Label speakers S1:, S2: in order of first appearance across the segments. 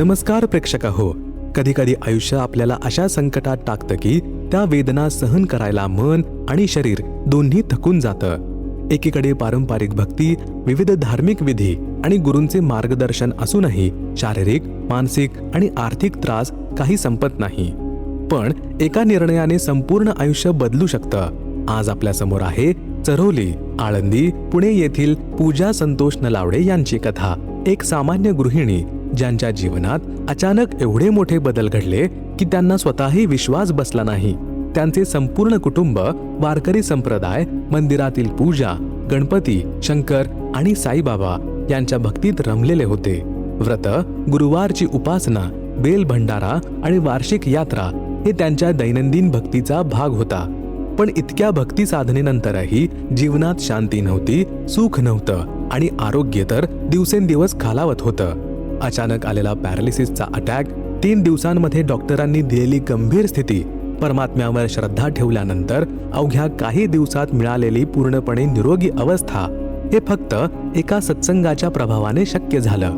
S1: नमस्कार प्रेक्षक हो कधी कधी आयुष्य आपल्याला अशा संकटात टाकतं की त्या वेदना सहन करायला मन आणि शरीर दोन्ही थकून जातं. एकीकडे पारंपरिक भक्ती विविध धार्मिक विधी आणि गुरूंचे मार्गदर्शन असूनही शारीरिक मानसिक आणि आर्थिक त्रास काही संपत नाही. पण एका निर्णयाने संपूर्ण आयुष्य बदलू शकतं. आज आपल्यासमोर आहे चरोली आळंदी पुणे येथील पूजा संतोष नलावडे यांची कथा. एक सामान्य गृहिणी ज्यांच्या जीवनात अचानक एवढे मोठे बदल घडले की त्यांना स्वतःही विश्वास बसला नाही. त्यांचे संपूर्ण कुटुंब वारकरी संप्रदाय मंदिरातील पूजा गणपती शंकर आणि साईबाबा यांच्या भक्तीत रमलेले होते. व्रत गुरुवारची उपासना बेल भंडारा आणि वार्षिक यात्रा हे त्यांच्या दैनंदिन भक्तीचा भाग होता. पण इतक्या भक्ती साधनेनंतरही जीवनात शांती नव्हती सुख नव्हतं आणि आरोग्य तर दिवसेंदिवस खालावत होतं. अचानक आलेला पॅरालिसिसचा अटॅक तीन दिवसांमध्ये डॉक्टरांनी दिलेली गंभीर स्थिती परमात्म्यावर श्रद्धा ठेवल्यानंतर अवघ्या काही दिवसात मिळालेली पूर्णपणे निरोगी अवस्था हे फक्त एका सत्संगाच्या प्रभावाने शक्य झालं.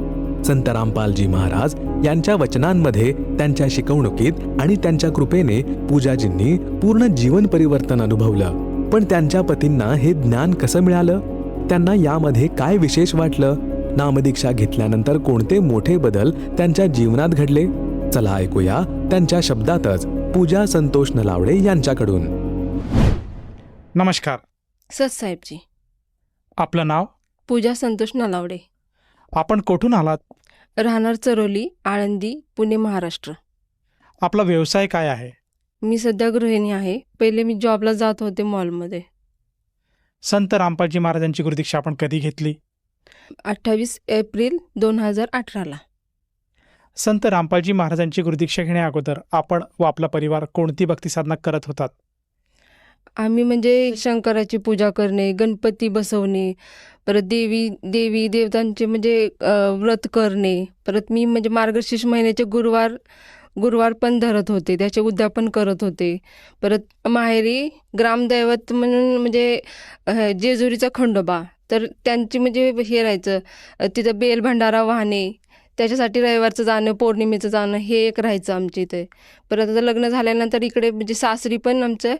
S1: संत रामपालजी महाराज यांच्या वचनांमध्ये त्यांच्या शिकवणुकीत आणि त्यांच्या कृपेने पूजाजींनी पूर्ण जीवन परिवर्तन अनुभवलं. पण त्यांच्या पतींना हे ज्ञान कसं मिळालं? त्यांना यामध्ये काय विशेष वाटलं? नामदीक्षा घेतल्यानंतर कोणते मोठे बदल त्यांच्या जीवनात घडले? चला ऐकूया त्यांच्या शब्दातच पूजा संतोष नलावडे यांच्याकडून.
S2: नमस्कार.
S3: सतसाहेबजी
S2: आपलं नाव?
S3: पूजा संतोष नलावडे.
S2: आपण कुठून आलात?
S3: राहणार चरोली आळंदी पुणे महाराष्ट्र.
S2: आपला व्यवसाय काय आहे?
S3: मी सध्या गृहिणी आहे. पहिले मी जॉबला जात होते मॉलमध्ये.
S2: संत रामपालजी महाराजांची गुरुदीक्षा आपण कधी घेतली?
S3: अठ्ठावीस एप्रिल दोन हजार अठराला.
S2: संत रामपालजी महाराजांची गुरुदीक्षा घेण्या अगोदर आपण व आपला परिवार कोणती भक्ती साधना करत होतात?
S3: आम्ही म्हणजे शंकराची पूजा करणे गणपती बसवणे परत देवी देवी देवतांचे म्हणजे व्रत करणे परत मी म्हणजे मार्गशीर्ष महिन्याचे गुरुवार गुरुवार पण धरत होते त्याचे उद्यापन करत होते. परत माहेरी ग्रामदैवत म्हणून म्हणजे जेजुरीचा खंडोबा तर त्यांची म्हणजे हे राहायचं तिथं बेल भंडारा वाहणे त्याच्यासाठी रविवारचं जाणं पौर्णिमेचं जाणं हे एक राहायचं आमच्या इथे. परत आता लग्न झाल्यानंतर इकडे म्हणजे सासरी पण आमचं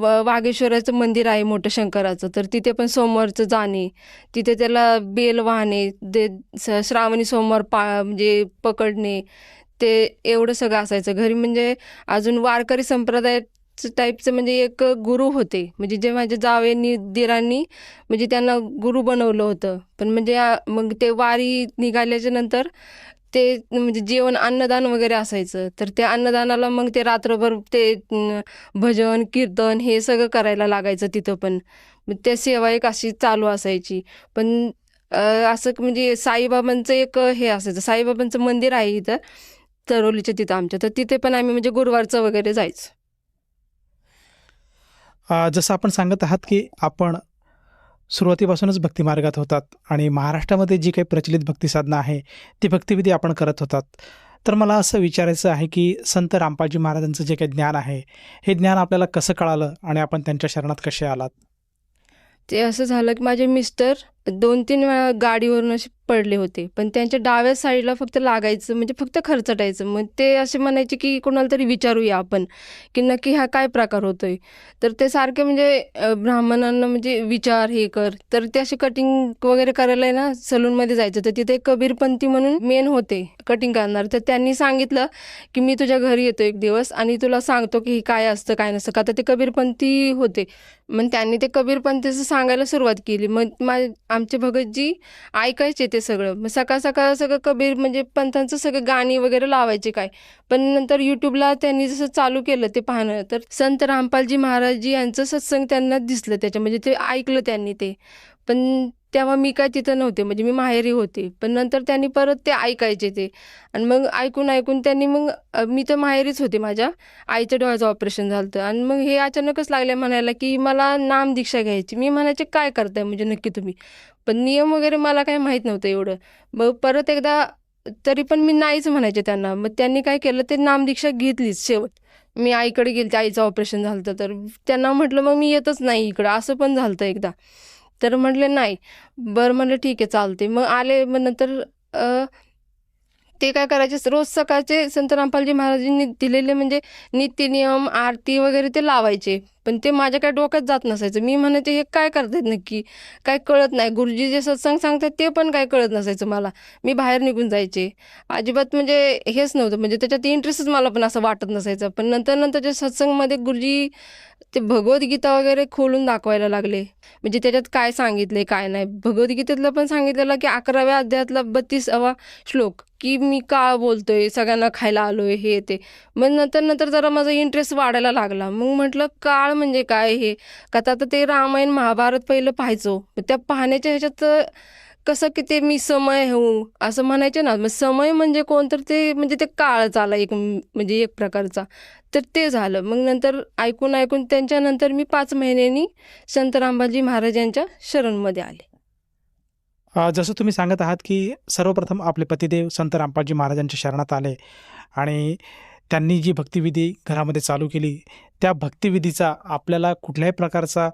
S3: व- वागेश्वराचं मंदिर आहे मोठं शंकराचं. तर तिथे पण सोमवारचं जाणे तिथे त्याला बेल वाहणे ते स- श्रावणी सोमवार पा म्हणजे पकडणे ते एवढं सगळं असायचं. घरी म्हणजे अजून वारकरी संप्रदाय टाईपचं म्हणजे एक गुरु होते. म्हणजे जे माझ्या जावेनी दिरांनी म्हणजे त्यांना गुरु बनवलं होतं. पण म्हणजे मग ते वारी निघाल्याच्या नंतर ते म्हणजे जेवण अन्नदान वगैरे असायचं. तर त्या अन्नदानाला मग ते रात्रभर ते भजन कीर्तन हे सगळं करायला लागायचं तिथं पण. मग त्या सेवा एक अशी चालू असायची. पण असं म्हणजे साईबाबांचं एक हे असायचं. साईबाबांचं मंदिर आहे इथं चरोलीच्या तिथं आमच्या. तर तिथे पण आम्ही म्हणजे गुरुवारचं वगैरे जायचं.
S2: जसं आपण सांगत आहात की आपण सुरुवातीपासूनच भक्तिमार्गात होतात आणि महाराष्ट्रामध्ये जी काही प्रचलित भक्तिसाधना आहे ती भक्तिविधी आपण करत होतात. तर मला असं विचारायचं आहे की संत रामपालजी महाराजांचं जे काही ज्ञान आहे हे ज्ञान आपल्याला कसं कळालं आणि आपण त्यांच्या शरणात कसे आलात?
S3: ते असं झालं की माझे मिस्टर दोन तीन वेळा गाडीवरून असे पडले होते. पण त्यांच्या डाव्या साईडला फक्त लागायचं म्हणजे फक्त खर्चटायचं. मग ते असे म्हणायचे की कोणाला तरी विचारूया आपण की नक्की हा काय प्रकार होतोय. तर ते सारखे म्हणजे ब्राह्मणांना म्हणजे विचार हे कर. तर ते असे कटिंग वगैरे करायला आहे ना सलूनमध्ये जायचं. तर तिथे कबीरपंथी म्हणून मेन होते कटिंग करणार. तर त्यांनी सांगितलं की मी तुझ्या घरी येतो एक दिवस आणि तुला सांगतो की हे काय असतं काय नसतं. का तर ते कबीरपंथी होते. मग त्यांनी ते कबीरपंथीचं सांगायला सुरुवात केली. मग मा आमचे भगतजी ऐकायचे ते सगळं. मग सकाळ सकाळ सगळं कबीर म्हणजे पंथांचं सगळं गाणी वगैरे लावायचे काय? पण नंतर यूट्यूबला त्यांनी जसं चालू केलं ते पाहणं तर संत रामपालजी महाराजजी यांचं सत्संग त्यांना दिसलं त्याच्या म्हणजे ते ऐकलं त्यांनी ते. पण तेव्हा मी काय तिथं नव्हते. म्हणजे मी माहेरी होते. पण नंतर त्यांनी परत ते ऐकायचे ते. आणि मग ऐकून ऐकून त्यांनी मग मी तर माहेरीच होते माझ्या. आईच्या डोळ्याचं ऑपरेशन झालं होतं आणि मग हे अचानकच लागले म्हणायला की मला नाम दीक्षा घ्यायची. मी म्हणायचे काय करताय? म्हणजे नक्की तुम्ही. पण नियम वगैरे मला काही माहीत नव्हतं एवढं. मग परत एकदा तरी पण मी नाहीच म्हणायचे त्यांना. मग त्यांनी काय केलं ते नामदीक्षा घेतलीच शेवट. मी आईकडे गेली आईचं ऑपरेशन झालं होतं तर त्यांना म्हटलं मग मी येतच नाही इकडं. असं पण झालं होतं एकदा. तर म्हटले नाही. बरं म्हटलं ठीक आहे चालते मग आले मग नंतर ते काय करायचे रोज सकाळचे संत रामपालजी महाराजांनी दिलेले म्हणजे नित्यनियम आरती वगैरे ते लावायचे. पण ते माझ्या काय डोक्यात जात नसायचं. मी म्हणायचे हे काय करतात नक्की? काय कळत नाही. गुरुजी जे सत्संग सांगतात ते पण काय कळत नसायचं मला. मी बाहेर निघून जायचे. अजिबात म्हणजे हेच नव्हतं. म्हणजे त्याच्यात इंटरेस्टच मला पण असं वाटत नसायचं. पण नंतर नंतर जे सत्संगमध्ये गुरुजी ते भगवद्गीता वगैरे खोलून दाखवायला लागले. म्हणजे त्याच्यात काय सांगितले काय नाही. भगवद्गीतेतलं पण सांगितलेलं की अकराव्या अध्यायातला बत्तीसावा श्लोक की मी का बोलतोय? सगळ्यांना खायला आलोय हे ते. मग नंतर नंतर जरा माझा इंटरेस्ट वाढायला लागला. मग म्हटलं काळ म्हणजे काय हे? का तर आता ते रामायण महाभारत पहिलं पाहायचो. त्या पाहण्याच्या ह्याच्यात कसं की ते मी समय होऊ असं म्हणायचे ना. मग समय म्हणजे कोण? तर ते म्हणजे ते काळच आला एक म्हणजे एक प्रकारचा. तर ते झालं. मग नंतर ऐकून ऐकून त्यांच्यानंतर मी पाच महिन्यांनी संत रामबाजी महाराज यांच्या शरणमध्ये आले.
S2: जसं तुम्ही सांगत आहात की सर्वप्रथम आपले पतिदेव संत रामपालजी महाराजांच्या शरणात आले आणि त्यांनी जी भक्तिविधी घरामध्ये चालू केली त्या भक्तिविधीचा आपल्याला कुठल्याही प्रकारचा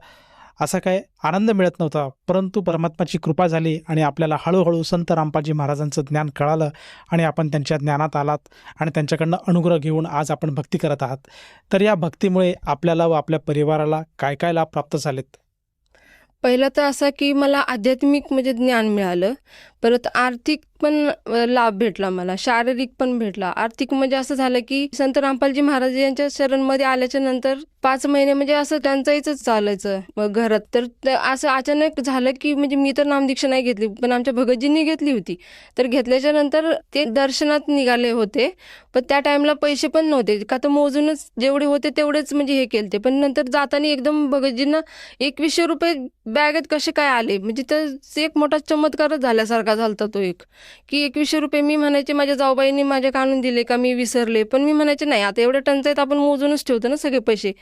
S2: असा काय आनंद मिळत नव्हता. परंतु परमात्माची कृपा झाली आणि आपल्याला हळूहळू संत रामपाजी महाराजांचं ज्ञान कळालं आणि आपण त्यांच्या ज्ञानात आलात आणि त्यांच्याकडनं अनुग्रह घेऊन आज आपण भक्ती करत आहात. तर या भक्तीमुळे आपल्याला व आपल्या परिवाराला काय काय लाभ प्राप्त झालेत?
S3: पहिलं तर असं की मला आध्यात्मिक म्हणजे ज्ञान मिळालं. परत आर्थिक पण लाभ भेटला मला. शारीरिक पण भेटला. आर्थिक म्हणजे असं झालं की संत रामपालजी महाराज यांच्या शरणमध्ये आल्याच्यानंतर पाच महिने म्हणजे असं त्यांचाहीच चालायचं. मग घरात तर असं अचानक झालं की म्हणजे मी तर नामदीक्षा नाही घेतली पण आमच्या भगतजींनी घेतली होती. तर घेतल्याच्या नंतर ते दर्शनात निघाले होते पण त्या टाईमला पैसे पण नव्हते. का तर मोजूनच जेवढे होते तेवढेच म्हणजे हे केलते. पण नंतर जाताना एकदम भगतजींना एकवीसशे रुपये बॅगेत कसे काय आले? म्हणजे तर एक मोठा चमत्कारच झाल्यासारखा झालता तो एक. की एकवीसशे रुपये मी म्हणायचे माझ्या जाऊबाईंनी माझ्या काढून दिले का मी विसरले. पण मी म्हणायचे नाही आता एवढ्या टंचाईत आपण मोजूनच ठेवतो ना सगळे पैसे.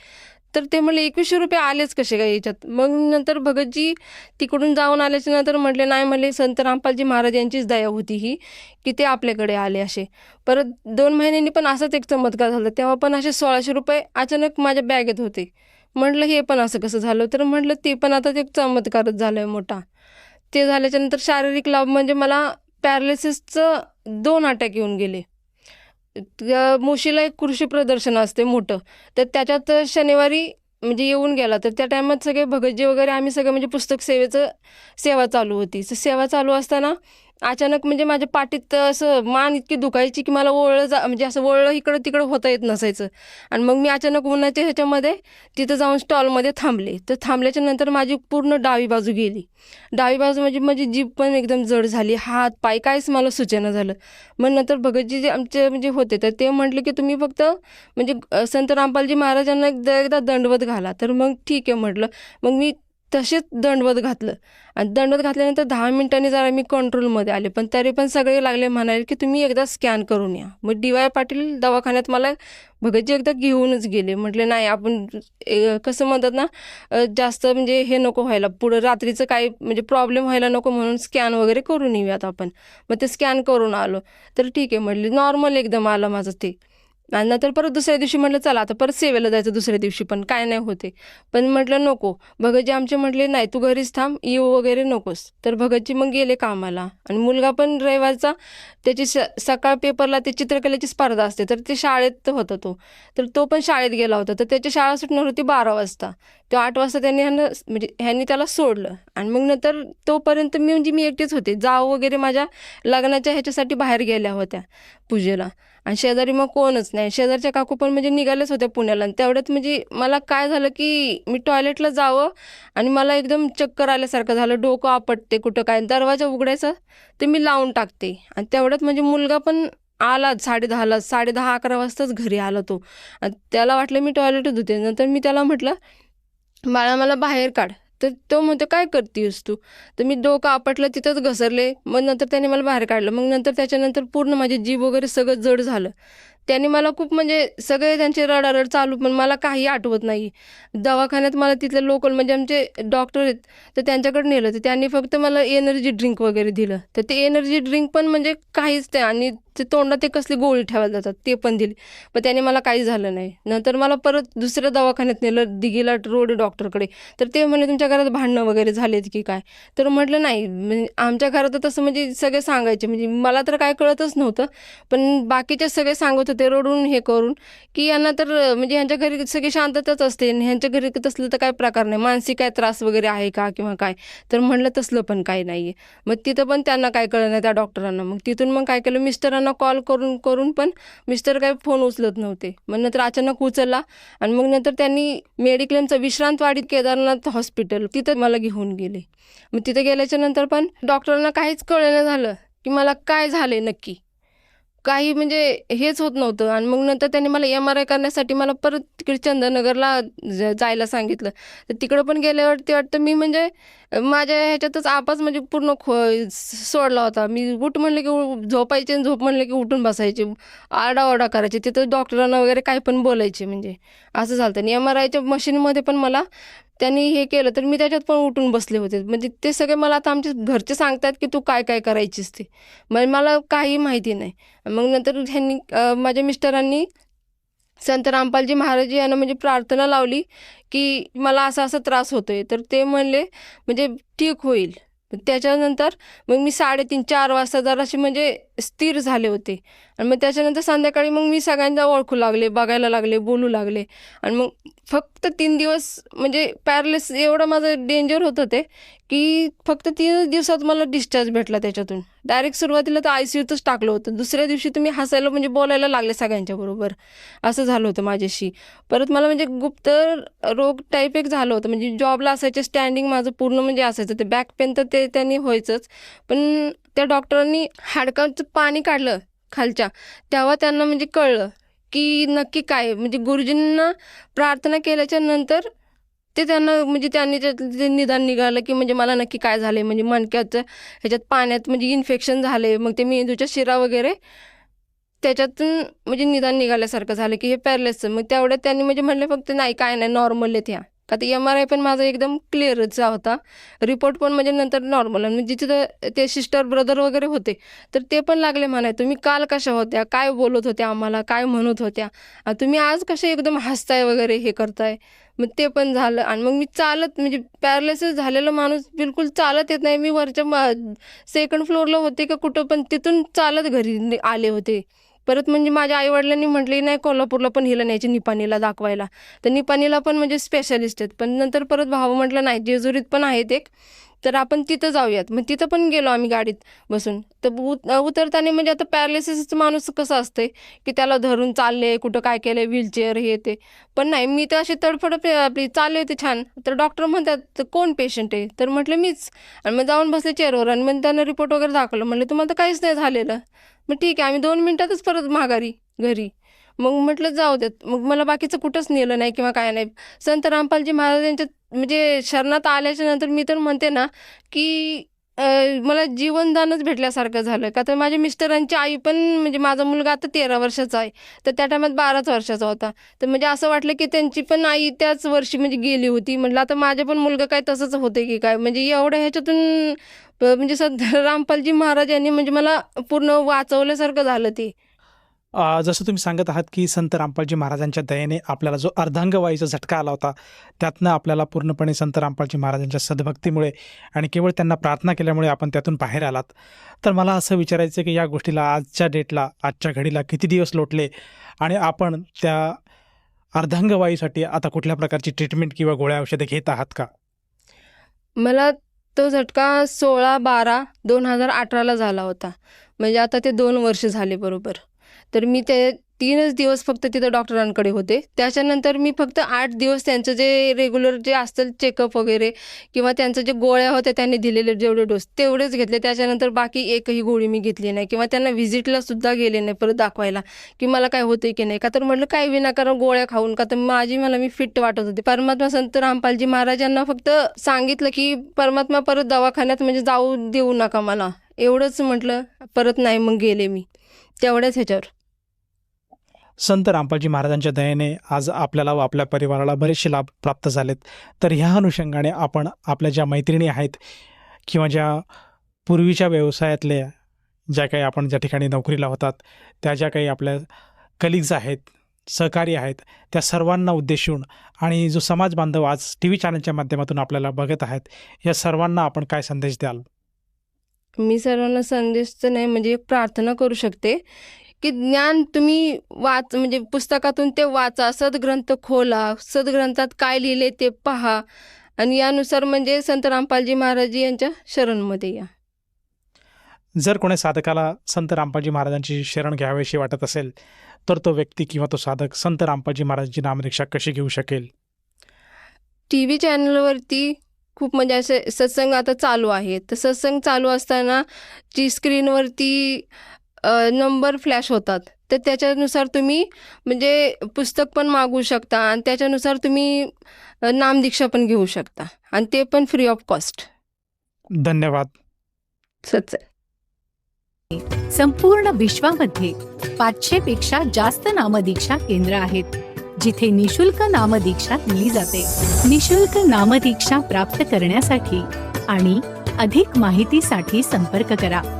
S3: तर ते म्हणले एकवीसशे रुपये आलेच कसे काय याच्यात? मग नंतर भगतजी तिकडून जाऊन आल्याच्यानंतर म्हटले नाही म्हणले संत रामपालजी महाराज यांचीच दया होती ही की ते आपल्याकडे आले असे. परत दोन महिन्यांनी पण असाच एक चमत्कार झाला. तेव्हा पण असे सोळाशे रुपये अचानक माझ्या बॅगेत होते. म्हटलं हे पण असं कसं झालं? तर म्हटलं ते पण आता ते एक चमत्कारच झालं आहे मोठा. ते झाल्याच्यानंतर शारीरिक लाभ म्हणजे मला पॅरालिसिसचं दोन अटॅक येऊन गेले. मोशीला मुशीला एक कृषी प्रदर्शन असते मोठं. तर त्याच्यात शनिवारी म्हणजे येऊन गेला. तर त्या टायमात सगळे भगतजी वगैरे आम्ही सगळं म्हणजे पुस्तक सेवेचं सेवा चालू होती. तर सेवा चालू असताना अचानक म्हणजे माझ्या पाठीत असं मान इतकी दुखायची की मला ओळलं जा म्हणजे असं ओळलं इकडं तिकडं होता येत नसायचं. आणि मग मी अचानक उन्हाच्या ह्याच्यामध्ये तिथं जाऊन स्टॉलमध्ये थांबले. तर थांबल्याच्या नंतर माझी पूर्ण डावी बाजू गेली. डावी बाजू म्हणजे माझी जीभ पण एकदम जड झाली. हात पाय काहीच मला सूचना झालं. मग नंतर भगतजी जे आमचे म्हणजे होते तर ते म्हटले की तुम्ही फक्त म्हणजे संत रामपालजी महाराजांना एकदा एकदा दंडवत घाला. तर मग ठीक आहे म्हटलं. मग मी तसेच दंडवत घातलं. आणि दंडवत घातल्यानंतर दहा मिनिटांनी जरा मी कंट्रोलमध्ये आले. पण तरी पण सगळे लागले म्हणाले की तुम्ही एकदा स्कॅन करून या. मग डी वाय पाटील दवाखान्यात मला भगतजी एकदा घेऊनच गेले. म्हटले नाही आपण कसं म्हणतात ना जास्त म्हणजे हे नको व्हायला. पुढं रात्रीचं काही म्हणजे प्रॉब्लेम व्हायला नको म्हणून स्कॅन वगैरे करून येऊयात आपण. मग ते स्कॅन करून आलो. तर ठीक आहे म्हटले नॉर्मल एकदम आलं माझं ते. आणि नंतर परत दुसऱ्या दिवशी म्हटलं चला आता परत सेवेला जायचं दुसऱ्या दिवशी पण काय नाही होते. पण म्हटलं नको भगतजी आमचे म्हटले नाही तू घरीच थांब येऊ वगैरे नकोस. तर भगतजी मग गेले कामाला. आणि मुलगा पण रविवारचा त्याची स सकाळ पेपरला ते चित्रकलेची स्पर्धा असते तर ते शाळेत होता तो. तर तो पण शाळेत गेला होता तर त्याची शाळा सुटणार होती बारा वाजता. तो आठ वाजता त्यांनी ह्यानं म्हणजे ह्यांनी त्याला सोडलं. आणि मग नंतर तोपर्यंत मी म्हणजे मी एकटीच होते. जाऊ वगैरे माझ्या लग्नाच्या ह्याच्यासाठी बाहेर गेल्या होत्या पूजेला. आणि शेजारी मग कोणच नाही. शेजारच्या काकू पण म्हणजे निघाल्याच होत्या पुण्याला आणि तेवढ्यात म्हणजे मला काय झालं की मी टॉयलेटला जावं आणि मला एकदम चक्कर आल्यासारखं झालं. डोकं आपटते कुठं काय. दरवाजा उघडायचा ते मी लावून टाकते. आणि तेवढ्यात म्हणजे मुलगा पण आला साडे दहाला साडे दहा अकरा वाजताच घरी आला तो. आणि त्याला वाटलं मी टॉयलेटच धुते. नंतर मी त्याला म्हटलं बाळा मला बाहेर काढ. तर तो म्हणतो काय करतीस तू? तर मी डोकं आपटलं तिथंच घसरले. मग नंतर त्याने मला बाहेर काढलं. मग नंतर त्याच्यानंतर पूर्ण माझी जीभ वगैरे सगळं जड झालं. त्याने मला खूप म्हणजे सगळे त्यांचे रडारड चालू पण मला काही आठवत नाही. दवाखान्यात मला तिथले लोकल म्हणजे आमचे डॉक्टर आहेत तर त्यांच्याकडे नेलं. तर त्यांनी फक्त मला एनर्जी ड्रिंक वगैरे दिलं. तर ते एनर्जी ड्रिंक पण म्हणजे काहीच ते आणि ते तोंडात ते कसली गोळी ठेवायला जातात ते पण दिली. पण त्याने मला काही झालं नाही. नंतर मला परत दुसऱ्या दवाखान्यात नेलं दिघीला रोड डॉक्टरकडे. तर ते म्हणले तुमच्या घरात भांडणं वगैरे झालेत की काय? तर म्हटलं नाही. म्हणजे आमच्या घरात तर तसं म्हणजे सगळे सांगायचे. म्हणजे मला तर काय कळतच नव्हतं. पण बाकीचे सगळे सांगत होते रडून हे करून की यांना तर म्हणजे ह्यांच्या घरी सगळी शांतताच असते. आणि ह्यांच्या घरी तसलं तर काय प्रकार नाही. मानसिक काय त्रास वगैरे आहे का किंवा काय? तर म्हणलं तसलं पण काही नाही आहे मग तिथं पण त्यांना काय कळलं नाही त्या डॉक्टरांना. मग तिथून मग काय केलं मिस्टरांना कॉल करून करून पण मिस्टर काय फोन उचलत नव्हते. मग नंतर अचानक उचलला आणि मग नंतर त्यांनी मेडिक्लेमचा विश्रांतवाडीत केदारनाथ हॉस्पिटल तिथं मला घेऊन गेले. मग तिथं गेल्याच्यानंतर पण डॉक्टरांना काहीच कळलं झालं की मला काय झाले नक्की. काही म्हणजे हेच होत नव्हतं आणि मग नंतर त्यांनी मला एम आर आय करण्यासाठी मला परत तिकडे चंदनगरला जायला सांगितलं. तर तिकडं पण गेल्यावरती वाटतं मी म्हणजे माझ्या ह्याच्यातच आपच म्हणजे पूर्ण खो सोडला होता. मी उठ म्हणलं की उ- झोपायचे आणि झोप म्हणलं की उठून बसायचे. आरडाओरडा करायचे. तिथं डॉक्टरांना वगैरे काही पण बोलायचे म्हणजे. असं झालं आणि एम आर आयच्या मशीनमध्ये पण मला त्यांनी हे केलं तर मी त्याच्यात पण उठून बसले होते. म्हणजे ते सगळे मला आता आमचे घरचे सांगतात की तू काय काय करायचीस ते. म्हणजे मला काही माहिती नाही. मग नंतर ह्यांनी माझ्या मिस्टरांनी संत रामपालजी महाराज यांना म्हणजे प्रार्थना लावली की मला असा असा त्रास होतोय. तर ते म्हणले म्हणजे ठीक होईल. त्याच्यानंतर मग मी साडेतीन चार वाजता जराशी म्हणजे स्थिर झाले होते. आणि मग त्याच्यानंतर संध्याकाळी मग मी सगळ्यांना ओळखू लागले बघायला लागले बोलू लागले. आणि मग फक्त तीन दिवस म्हणजे पॅरलेस एवढं माझं डेंजर होतं ते की फक्त तीन दिवसात मला डिस्चार्ज भेटला त्याच्यातून. डायरेक्ट सुरुवातीला तर आय सी यूतच टाकलं होतं. दुसऱ्या दिवशी तुम्ही हसायला म्हणजे बोलायला लागले सगळ्यांच्या बरोबर. असं झालं होतं माझ्याशी. परत मला म्हणजे गुप्त रोग टाईप एक झालं होतं. म्हणजे जॉबला असायचे स्टँडिंग माझं पूर्ण म्हणजे असायचं. ते बॅक पेन तर ते त्यांनी व्हायचंच. पण त्या डॉक्टरांनी हाडकाचं पाणी काढलं खालच्या. तेव्हा त्यांना म्हणजे कळलं की नक्की काय म्हणजे गुरुजींना प्रार्थना केल्याच्यानंतर ते त्यांना म्हणजे त्यांनी त्यातलं ते निदान निघालं की म्हणजे मला नक्की काय झालं म्हणजे मणक्याचं ह्याच्यात पाण्यात म्हणजे इन्फेक्शन झाले मग ते मेंदूच्या शिरा वगैरे त्याच्यातून म्हणजे निदान निघाल्यासारखं झालं की हे पॅरलेसचं. मग तेवढ्या त्यांनी म्हणजे म्हणले फक्त नाही काय नाही नॉर्मल आहेत ह्या का ते एम आर आय पण माझा एकदम क्लिअरच होता. रिपोर्ट पण म्हणजे नंतर नॉर्मल आणि म्हणजे तिथं ते सिस्टर ब्रदर वगैरे होते तर ते पण लागले म्हणाय तुम्ही काल कशा होत्या? काय बोलत होत्या आम्हाला? काय म्हणत होत्या? तुम्ही आज कसे एकदम हसताय वगैरे हे करताय? मग ते पण झालं. आणि मग मी चालत म्हणजे पॅरलेसिस झालेला माणूस बिलकुल चालत येत नाही. मी वरच्या सेकंड फ्लोअरला होते का कुठं पण तिथून चालत घरी आले होते. परत म्हणजे माझ्या आईवडिलांनी म्हटले नाही कोल्हापूरला पण हिला न्यायची निपाणीला दाखवायला. तर निपाणीला पण म्हणजे स्पेशालिस्ट आहेत. पण नंतर परत भाऊ म्हटलं नाही जेजुरीत पण आहेत एक तर आपण तिथं जाऊयात. मग तिथं पण गेलो आम्ही गाडीत बसून. तर उत उतरताना म्हणजे आता पॅरालिसिसचं माणूस कसं असतंय की त्याला धरून चालले कुठं काय केलं व्हीलचेअर हे ते. पण नाही मी तर अशी तडफड आपली चालले होते छान. तर डॉक्टर म्हणतात "तर कोण पेशंट आहे? तर म्हटलं मीच. आणि मग जाऊन बसले चेअरवर आणि मग त्यांना रिपोर्ट वगैरे दाखवलं. म्हटलं तुम्हाला तर काहीच नाही झालेलं. मग ठीक आहे आम्ही दोन मिनटातच परत माघारी घरी. मग म्हटलं जाऊ देत. मग मला बाकीचं कुठंच नेलं नाही किंवा काय नाही. संत रामपालजी महाराजांच्या म्हणजे शरणात आल्याच्यानंतर मी तर म्हणते ना की मला जीवनदानच भेटल्यासारखं झालं का तर माझ्या मिस्टरांची आई पण म्हणजे माझा मुलगा आता तेरा वर्षाचा आहे. तर त्या टायमात बाराच वर्षाचा होता. तर म्हणजे असं वाटलं की त्यांची पण आई त्याच वर्षी म्हणजे गेली होती. म्हटलं आता माझ्या पण मुलगा काय तसंच होते की काय? म्हणजे एवढ्या ह्याच्यातून म्हणजे सध्या रामपालजी महाराज यांनी म्हणजे मला पूर्ण वाचवल्यासारखं झालं ते.
S2: जसं तुम्ही सांगत आहात की संत रामपालजी महाराजांच्या दयेने आपल्याला जो अर्धांगवायूचा झटका आला होता त्यातनं आपल्याला पूर्णपणे संत रामपालजी महाराजांच्या सद्भक्तीमुळे आणि केवळ त्यांना प्रार्थना केल्यामुळे आपण त्यातून बाहेर आलात. तर मला असं विचारायचं आहे की या गोष्टीला आजच्या डेटला आजच्या घडीला किती दिवस लोटले आणि आपण त्या अर्धांगवायूसाठी आता कुठल्या प्रकारची ट्रीटमेंट किंवा गोळ्या औषधे घेत आहात का?
S3: मला तो झटका सोळा बारा दोन हजार अठराला झाला होता. म्हणजे आता ते दोन वर्ष झाले बरोबर. तर मी ते तीनच दिवस फक्त तिथं डॉक्टरांकडे होते. त्याच्यानंतर मी फक्त आठ दिवस त्यांचं जे रेग्युलर जे असतं चेकअप वगैरे किंवा त्यांचं जे गोळ्या होत्या त्यांनी दिलेले जेवढे डोस तेवढेच घेतले. त्याच्यानंतर बाकी एकही गोळी मी घेतली नाही किंवा त्यांना व्हिजिटला सुद्धा गेले नाही परत दाखवायला की मला काय होतंय की नाही. का तर म्हटलं काय विनाकारण गोळ्या खाऊन का तर माझी मला मी फिट वाटत होते. परमात्मा संत रामपालजी महाराजांना फक्त सांगितलं की परमात्मा परत दवाखान्यात म्हणजे जाऊ देऊ नका मला. एवढंच म्हटलं परत नाही मग गेले मी. तेवढ्याच ह्याच्यावर.
S2: संत रामपालजी महाराजांच्या दयेने आज आपल्याला व आपल्या परिवाराला बरेचसे लाभ प्राप्त झालेत. तर ह्या अनुषंगाने आपण आपल्या ज्या मैत्रिणी आहेत किंवा ज्या पूर्वीच्या व्यवसायातल्या ज्या काही आपण ज्या ठिकाणी नोकरीला होतात त्या ज्या काही आपल्या कलिग्ज आहेत सहकारी आहेत त्या सर्वांना उद्देशून आणि जो समाज बांधव आज टी व्ही चॅनलच्या माध्यमातून आपल्याला बघत आहेत या सर्वांना आपण काय संदेश द्याल?
S3: मी सर्वांना संदेश तर नाही म्हणजे एक प्रार्थना करू शकते. की ज्ञान तुम्ही वाच म्हणजे पुस्तकातून ते वाचा सदग्रंथ खोला सदग्रंथात काय लिहिले ते पहा. आणि यानुसार म्हणजे संत रामपालजी महाराज यांच्या शरणमध्ये या.
S2: जर कोणी साधकाला संत रामपालजी महाराजांची शरण घ्यावीशी वाटत असेल तर तो व्यक्ती किंवा तो साधक संत रामपालजी महाराजांची नामनिक्षा कशी घेऊ शकेल?
S3: टी व्ही चॅनलवरती खूप म्हणजे असे सत्संग आता चालू आहे तर सत्संग चालू असताना जी स्क्रीनवरती नंबर फ्लॅश होतात. तर त्याच्यानुसार तुम्ही म्हणजे पुस्तक पण मागवू शकता आणि त्याच्यानुसार तुम्ही नामदीक्षा पण घेऊ शकता आणि ते पण फ्री ऑफ कॉस्ट
S2: धन्यवाद.
S3: सत्संग
S4: संपूर्ण विश्वामध्ये पाचशे पेक्षा जास्त नामदीक्षा केंद्र आहेत जिथे निशुल्क नामदीक्षा दिली जाते. निशुल्क नामदीक्षा प्राप्त करण्यासाठी आणि अधिक माहितीसाठी संपर्क करा.